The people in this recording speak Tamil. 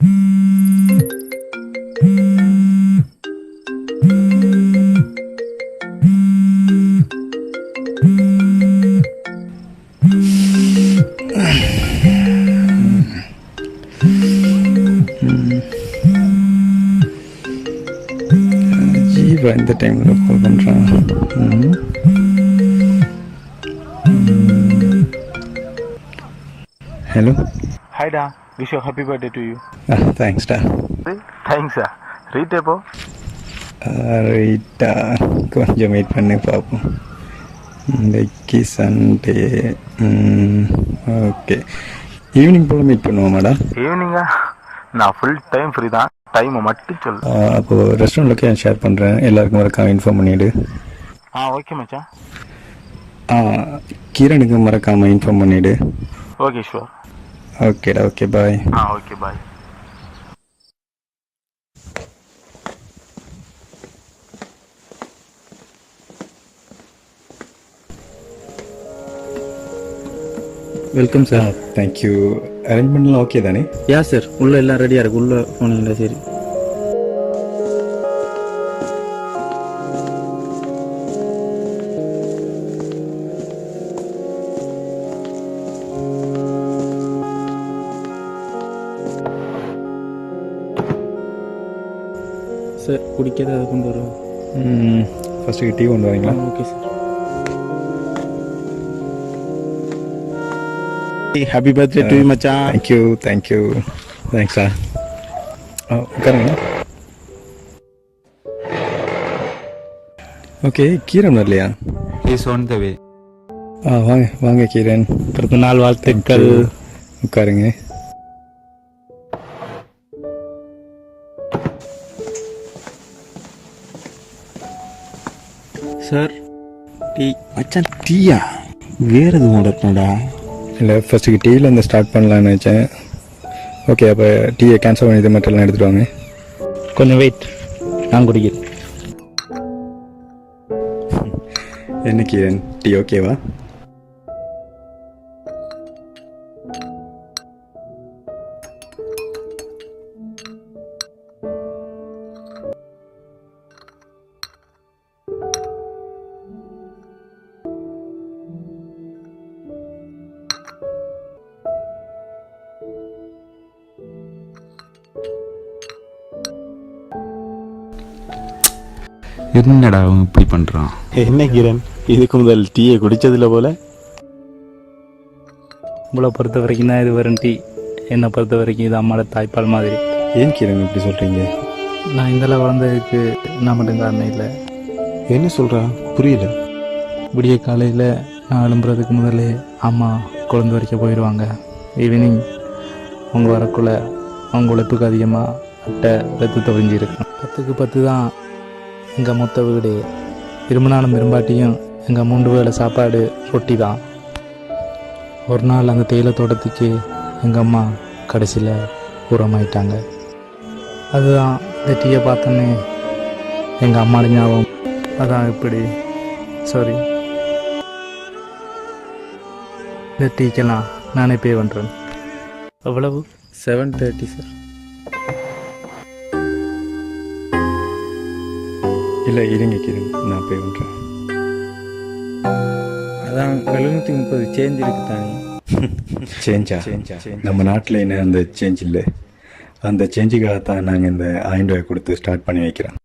Hmm. ஜீவா இந்த டைமில் கால் பண்ணுறான் hello ஹாய்டா wish you happy birthday to you தேங்க்ஸ்டா தேங்க்ஸா ரீட் எப்போ? ரைட்டா கொஞ்சம் வெயிட் பண்ணி பார்ப்போம் இன்னைக்கு சண்டே ஓகே ஈவினிங் போல் மீட் பண்ணுவோமாடா ஈவினிங்கா நான் ஃபுல் டைம் ஃப்ரீ தான். டைமை மட்டும் சொல்லு. அப்போது ரெஸ்டாரண்ட் லொக்கேஷன் ஷேர் பண்ணுறேன் எல்லாருக்கும் மறக்காம இன்ஃபார்ம் பண்ணிவிடு ஆ ஓகே மச்சான். ஆ கிரணுக்கு மறக்காமல் இன்ஃபார்ம் பண்ணிவிடு ஓகே ஷுவர் ஓகேடா okay bye ah okay bye welcome sir thank you அரேஞ்ச்மெண்ட்லாம் okay தானே? யா சார் உள்ள எல்லாம் ரெடியாக இருக்கு. உள்ள போனீங்களா? சரி. சார் குடிக்க ஏதாவது கொண்டு வரோம் ஃபஸ்ட்டு டீ கொண்டு வரீங்களா? Okay sir happy birthday to you மச்சான் தேங்க்யூ தேங்க்யூ தேங்க்ஸா உட்காருங்க ஓகே கீரன் வரலையா இஸ் ஆன் த வே ஆ வாங்க வாங்க கீரன் பிறந்த நாள் வாழ்த்துக்கள் உட்காருங்க சார் டீ மச்சான் டீயா? வேறு எதுவும் ஆர்டர் பண்ணடா இல்லை ஃபஸ்ட்டுக்கு டீயில் இருந்து ஸ்டார்ட் பண்ணலான்னு நினச்சேன். ஓகே அப்போ டீயை கேன்சல் பண்ணி இது மட்டும் எல்லாம் எடுத்துட்டு வாங்க கொஞ்சம் வெயிட் நான் குடிக்கிறேன். என்ன கீரன்? டீ ஓகேவா என்னடா அவன் இப்படி பண்றான்? என்ன கிரண்? இதுக்கு முதல் டீயை குடிச்சதில்ல போல. உங்களை பொறுத்த வரைக்கும் தான் இது வரும் டீ. என்னை பொறுத்த வரைக்கும் இது அம்மாவோட தாய்ப்பால் மாதிரி. ஏன் கீரன் இப்படி சொல்கிறீங்க நான் இந்தளவு வளர்ந்ததுக்கு நான் மட்டும் காரணம் இல்லை. என்ன சொல்றா? புரியல. விடிய காலையில் நான் எழும்புறதுக்கு முதல்ல அம்மா குழந்தை வரைக்க போயிடுவாங்க ஈவினிங் அவங்க வரக்குள்ள அவங்க உழைப்புக்கு அதிகமாக அட்டை ரத்தத்தை ஒழிஞ்சிருக்கும் பத்துக்கு பத்து தான் எங்கள் மொத்த வீடு. இரும்பினாலும் இரும்பாட்டியும் எங்கள் மூன்று வேளை சாப்பாடு ரொட்டி தான் ஒரு நாள் அந்த தேயிலை தோட்டத்துக்கு எங்கள் அம்மா கடைசியில் உரமாயிட்டாங்க. அதுதான் இந்த டீயை பார்த்தோன்னே எங்கள் அம்மா ஞாபகம். அதான் இப்படி. சாரி இந்த டீக்கெல்லாம் நானே பே பண்ணுறேன் எவ்வளவு? செவன் தேர்ட்டி சார் இல்லை இருங்க கீரன் நான் போய் பண்ணுறேன் அதான் எழுநூற்றி முப்பது சேஞ்ச் இருக்கு தானே. சேஞ்சா நம்ம நாட்டில் என்ன அந்த சேஞ்ச் இல்லை. அந்த சேஞ்சுக்காக தான் நாங்கள் இந்த ஆயிரம் ரூபாய் கொடுத்து ஸ்டார்ட் பண்ணி வைக்கிறோம்.